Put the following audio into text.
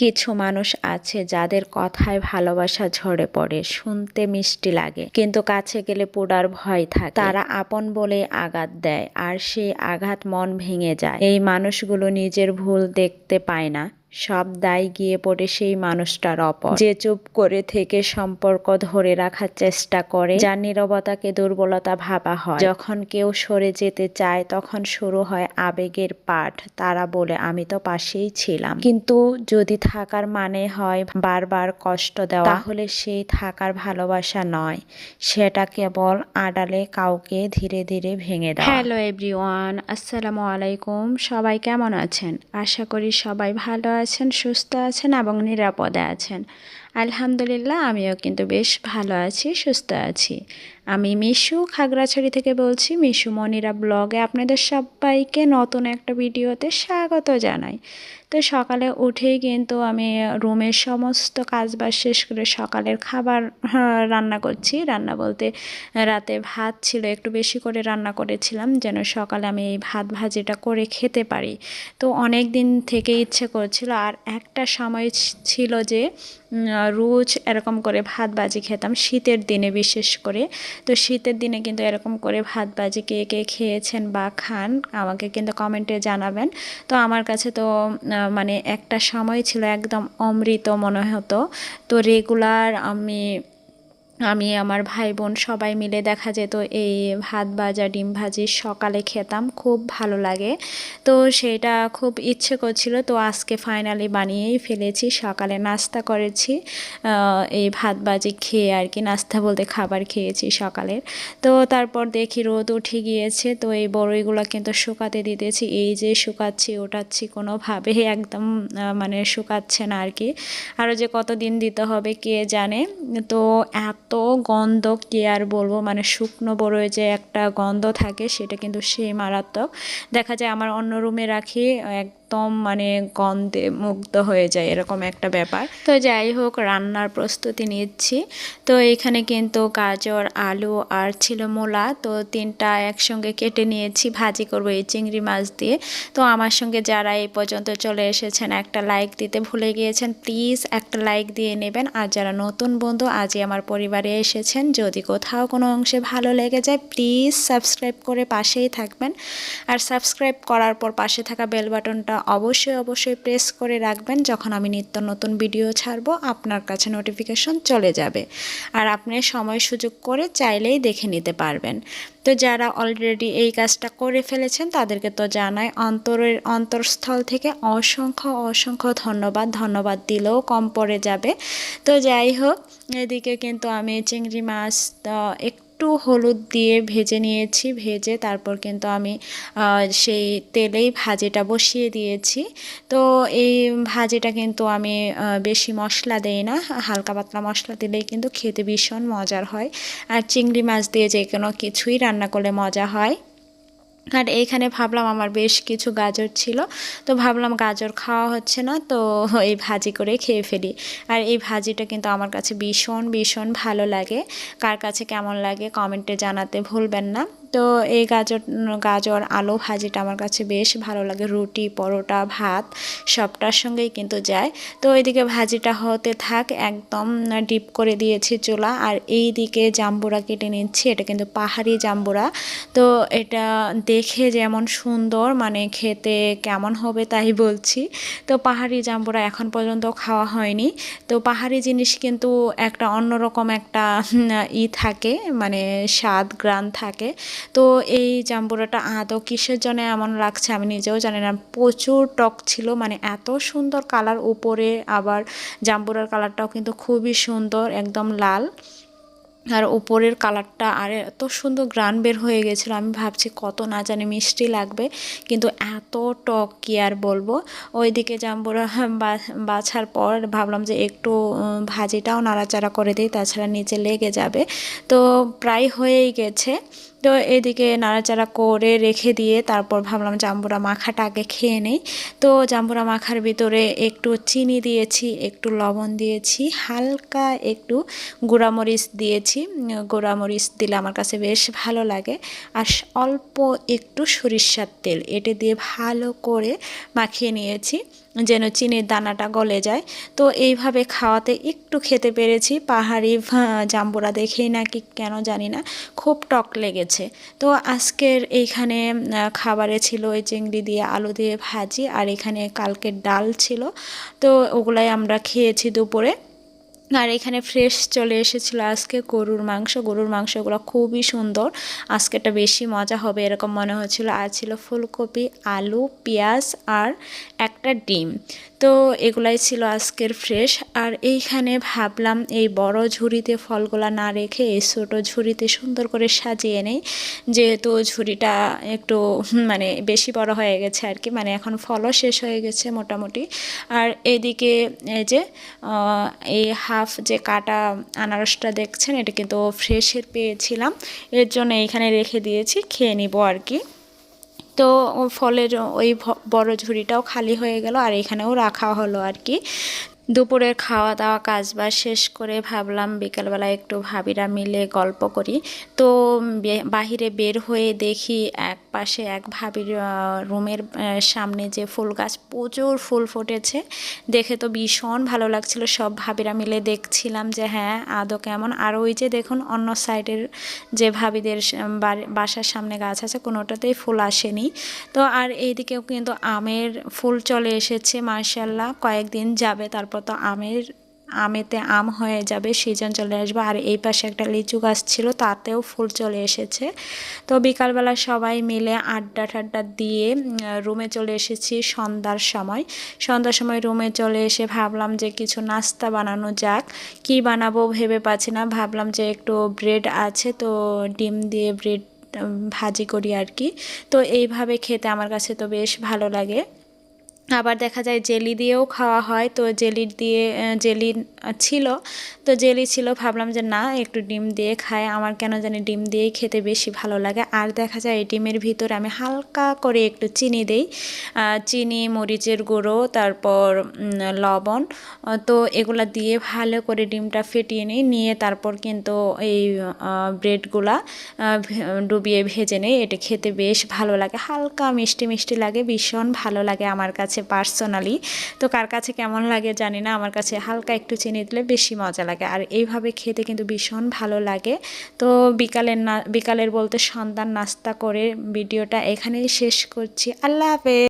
কিছু মানুষ আছে যাদের কথায় ভালোবাসা ঝরে পড়ে, শুনতে মিষ্টি লাগে। কিন্তু কাছে গেলে পোড়ার ভয় থাকে। তারা আপন বলে আঘাত দেয়, আর সেই আঘাত মন ভেঙে যায়। এই মানুষগুলো নিজের ভুল দেখতে পায় না। সব দায় গিয়ে পড়ে সেই মানুষটার অপর। যে চুপ করে থেকে সম্পর্ক ধরে রাখার চেষ্টা করে যার নীরবতাকে দুর্বলতা ভাবা হয়। যখন কেউ সরে যেতে চায় তখন শুরু হয় আবেগের পাঠ। তারা বলে আমি তো পাশেই ছিলাম। কিন্তু যদি থাকার মানে হয় বারবার কষ্ট দেওয়া তাহলে সেই থাকার ভালোবাসা নয়। সেটা কেবল আড়ালে কাউকে ধীরে ধীরে ভেঙে দেয় হ্যালো এভরিওয়ান আসসালামু আলাইকুম। সবাই কেমন আছেন? আশা করি সবাই ভালো আছেন সুস্থ আছেন এবং নিরাপদে আছেন। আলহামদুলিল্লাহ আমিও কিন্তু বেশ ভালো আছি সুস্থ আছি। আমি মিশু খাগড়াছড়ি থেকে বলছি মিশু মনিরা ব্লগে আপনাদের সবাইকে নতুন একটা ভিডিওতে স্বাগত জানাই। তো সকালে উঠেই কিন্তু আমি রুমের সমস্ত কাজবাজ শেষ করে সকালের খাবার হ্যাঁ, রান্না করছি। রান্না বলতে রাতে ভাত ছিল একটু বেশি করে রান্না করেছিলাম যেন সকালে আমি এই ভাত ভাজিটা করে খেতে পারি। তো অনেক দিন থেকে ইচ্ছে করছিল আর একটা সময় ছিল যে রোজ এরকম করে ভাত বাজি খেতাম, শীতের দিনে বিশেষ করে। তো শীতের দিনে কিন্তু এরকম করে ভাত বাজি কে কে খেয়েছেন বা খান, আমাকে কিন্তু কমেন্টে জানাবেন। তো আমার কাছে তো মানে একটা সময় ছিল একদম অমৃত মনে হতো তো রেগুলার আমি আমি আমার ভাই বোন সবাই মিলে দেখা যেত এই ভাত ভাজা, ডিম ভাজি সকালে খেতাম, খুব ভালো লাগে। তো সেটা খুব ইচ্ছে করছিল, তো আজকে ফাইনালি বানিয়েই ফেলেছি, সকালে নাস্তা করেছি। এই ভাত ভাজি খেয়ে আর কি, নাস্তা বলতে খাবার খেয়েছি সকালের তো তারপর দেখি রোদ উঠে গিয়েছে, তো এই বড়ইগুলো কিন্তু শুকাতে দিতেছি, এই যে শুকাচ্ছি, ওটাচ্ছি কোনোভাবে একদম মানে শুকাচ্ছে না আর কি। আরও যে কতদিন দিতে হবে কে জানে? তো এত এত গন্ধ, কি আর বলব? মানে শুকনো বড়োয় যে একটা গন্ধ থাকে, সেটা কিন্তু সেই মারাত্মক। দেখা যায় আমার অন্য রুমে রাখি, এক একদম মানে গন্ধে মুগ্ধ হয়ে যায়, এরকম একটা ব্যাপার। তো যাই হোক, রান্নার প্রস্তুতি নিচ্ছি। তো এখানে কিন্তু গাজর, আলু আর ছিল মূলা। তো তিনটা একসঙ্গে কেটে নিয়েছি, ভাজি করব এই চিংড়ি মাছ দিয়ে। তো আমার সঙ্গে যারা এই পর্যন্ত চলে এসেছেন, একটা লাইক দিতে ভুলে গিয়েছেন প্লিজ একটা লাইক দিয়ে নেবেন। আর যারা নতুন বন্ধু, আজই আমার পরিবারে এসেছেন, যদি কোথাও কোনো অংশে ভালো লেগে যায় প্লিজ সাবস্ক্রাইব করে পাশেই থাকবেন। আর সাবস্ক্রাইব করার পর পাশে থাকা বেল বাটনটা অবশ্যই অবশ্যই প্রেস করে রাখবেন যখন আমি নিত্য নতুন ভিডিও ছাড়বো, আপনার কাছে নোটিফিকেশন চলে যাবে। আর আপনি সময় সুযোগ করে চাইলেই দেখে নিতে পারবেন। তো যারা অলরেডি এই কাজটা করে ফেলেছেন, তাদেরকে তো জানাই অন্তরের অন্তরস্থল থেকে অসংখ্য অসংখ্য ধন্যবাদ। ধন্যবাদ দিলেও কম পড়ে যাবে। তো যাই হোক, এদিকে কিন্তু আমি চিংড়ি মাছ একটু একটু হলুদ দিয়ে ভেজে নিয়েছি, ভেজে তারপর কিন্তু আমি সেই তেলেই ভাজিটা বসিয়ে দিয়েছি। তো এই ভাজিটা কিন্তু আমি বেশি মশলা দেই না, হালকা পাতলা মশলা দিলেই কিন্তু খেতে ভীষণ মজার হয়। আর চিংড়ি মাছ দিয়ে যে কোনো কিছুই রান্না করলে মজা হয়। আর এইখানে ভাবলাম আমার বেশ কিছু গাজর ছিল। তো ভাবলাম গাজর খাওয়া হচ্ছে না, তো এই ভাজি করে খেয়ে ফেলি। আর এই ভাজিটা কিন্তু আমার কাছে ভীষণ ভীষণ ভালো লাগে। কার কাছে কেমন লাগে কমেন্টে জানাতে ভুলবেন না। তো এই গাজর গাজর, আলু ভাজিটা আমার কাছে বেশ ভালো লাগে। রুটি, পরোটা, ভাত সবটার সঙ্গেই কিন্তু যায়। তো ওইদিকে ভাজিটা হতে থাক, একদম ডিপ করে দিয়েছি চুলা। আর এই দিকে জাম্বুরা কেটে নিচ্ছি, এটা কিন্তু পাহাড়ি জাম্বুরা। তো এটা দেখে যেমন সুন্দর মানে খেতে কেমন হবে তাই বলছি। তো পাহাড়ি জাম্বুরা এখন পর্যন্ত খাওয়া হয়নি। তো পাহাড়ি জিনিস কিন্তু একটা অন্যরকম একটা, ই থাকে মানে স্বাদ, গ্রান থাকে। তো এই জাম্বুরাটা আদৌ কিসের জন্য এমন লাগছে আমি নিজেও জানি না। প্রচুর টক ছিল মানে এত সুন্দর কালার উপরে, আবার জাম্বুরার কালারটাও কিন্তু খুবই সুন্দর, একদম লাল। আর ওপরের কালারটা আর এত সুন্দর গ্রান বের হয়ে গেছিল, আমি ভাবছি কত না জানি মিষ্টি লাগবে, কিন্তু এত টক কি আর বলব। ওইদিকে জাম্বুরা বাছার পর ভাবলাম যে একটু ভাজিটাও নাড়াচাড়া করে দিই, তাছাড়া নিচে লেগে যাবে। তো প্রায় হয়েই গেছে। তো এদিকে নাড়াচাড়া করে রেখে দিয়ে তারপর ভাবলাম জাম্বুরা মাখাটা আগে খেয়ে নেই। তো জাম্বুরা মাখার ভিতরে একটু চিনি দিয়েছি, একটু লবণ দিয়েছি, হালকা একটু গুঁড়ামরিচ দিয়েছি। গুঁড়ামরিচ দিলে আমার কাছে বেশ ভালো লাগে। আর অল্প একটু সরিষার তেল, এটা দিয়ে ভালো করে মাখিয়ে নিয়েছি। যেন চিনির দানাটা গলে যায়। তো এইভাবে খাওয়াতে একটু খেতে পেরেছি। পাহাড়ি জাম্বুরা দেখেই নাকি কেন জানি না, খুব টক লেগেছে। তো আজকের এইখানে খাবারে ছিল ওই চিংড়ি দিয়ে আলু দিয়ে ভাজি, আর এখানে কালকের ডাল ছিল। তো ওগুলাই আমরা খেয়েছি দুপুরে। আর এখানে ফ্রেশ চলে এসেছিল আজকে গরুর মাংস। গরুর মাংসগুলো খুবই সুন্দর। আজকেটা বেশি মজা হবে এরকম মনে হচ্ছিল। আর ছিল ফুলকপি, আলু, পেঁয়াজ আর একটা ডিম। তো এগুলাই ছিল আজকের ফ্রেশ আর এইখানে ভাবলাম এই বড় ঝুড়িতে ফলগুলা না রেখে এই ছোটো ঝুড়িতে সুন্দর করে সাজিয়ে নেই। যেহেতু ঝুড়িটা একটু মানে বেশি বড় হয়ে গেছে আর কি মানে এখন ফলও শেষ হয়ে গেছে মোটামুটি। আর এদিকে এই যে এই হাফ যে কাটা আনারসটা দেখছেন, এটা কিন্তু ফ্রেশের পেয়েছিলাম। এর জন্য এইখানে রেখে দিয়েছি, খেয়ে নিব আর কি। তো ফলের ওই বড় ঝুড়িটাও খালি হয়ে গেল আর এখানেও রাখা হলো আর কি। দুপুরের খাওয়া দাওয়া কাজবাজ শেষ করে ভাবলাম বিকালবেলা একটু ভাবিরা মিলে গল্প করি। তো বাহিরে বের হয়ে দেখি এক পাশে এক ভাবির রুমের সামনে যে ফুল গাছ প্রচুর ফুল ফুটেছে। দেখে তো ভীষণ ভালো লাগছিল। সব ভাবিরা মিলে দেখছিলাম যে হ্যাঁ আদৌ কেমন। আর ওই যে দেখুন, অন্য সাইডের যে ভাবিদের বাসার সামনে গাছ আছে, কোনোটাতেই ফুল আসেনি। তো আর এইদিকেও কিন্তু আমের ফুল চলে এসেছে মার্শাল্লাহ কয়েকদিন যাবে, তারপর তো আমের, আমেতে আম হয়ে যাবে সিজন চলে আসবে। আর এই পাশে একটা লিচু গাছ ছিল, তাতেও ফুল চলে এসেছে। তো বিকালবেলা সবাই মিলে আড্ডা ঠাড্ডা দিয়ে রুমে চলে এসেছি সন্ধ্যার সময়। সন্ধ্যার সময় রুমে চলে এসে ভাবলাম যে কিছু নাস্তা বানানো যাক। কি বানাবো ভেবে পাচ্ছি না, ভাবলাম যে একটু ব্রেড আছে, তো ডিম দিয়ে ব্রেড ভাজি করি আর কি। তো এইভাবে খেতে আমার কাছে তো বেশ ভালো লাগে। আবার দেখা যায় জেলি দিয়েও খাওয়া হয়। তো জেলি দিয়ে জেলি ছিল। তো জেলি ছিল, ভাবলাম যে না, একটু ডিম দিয়ে খায় আমার কেন জানি ডিম দিয়েই খেতে বেশি ভালো লাগে। আর দেখা যায় এই ডিমের ভিতরে আমি হালকা করে একটু চিনি দেই। চিনি, মরিচের গুঁড়ো, তারপর লবণ তো এগুলা দিয়ে ভালো করে ডিমটা ফেটিয়ে নিই। নিয়ে তারপর কিন্তু এই ব্রেডগুলা ডুবিয়ে ভেজে নিই। এটা খেতে বেশ ভালো লাগে। হালকা মিষ্টি মিষ্টি লাগে, ভীষণ ভালো লাগে আমার কাছে পার্সোনালি তো কার কাছে কেমন লাগে জানি না, আমার কাছে হালকা একটু চিনি দিলে বেশি মজা লাগে। আর এইভাবে খেতে কিন্তু ভীষণ ভালো লাগে। তো বিকালের না, বিকালের বলতে সন্তান নাস্তা করে ভিডিওটা এখানেই শেষ করছি। আল্লাহ হাফেজ!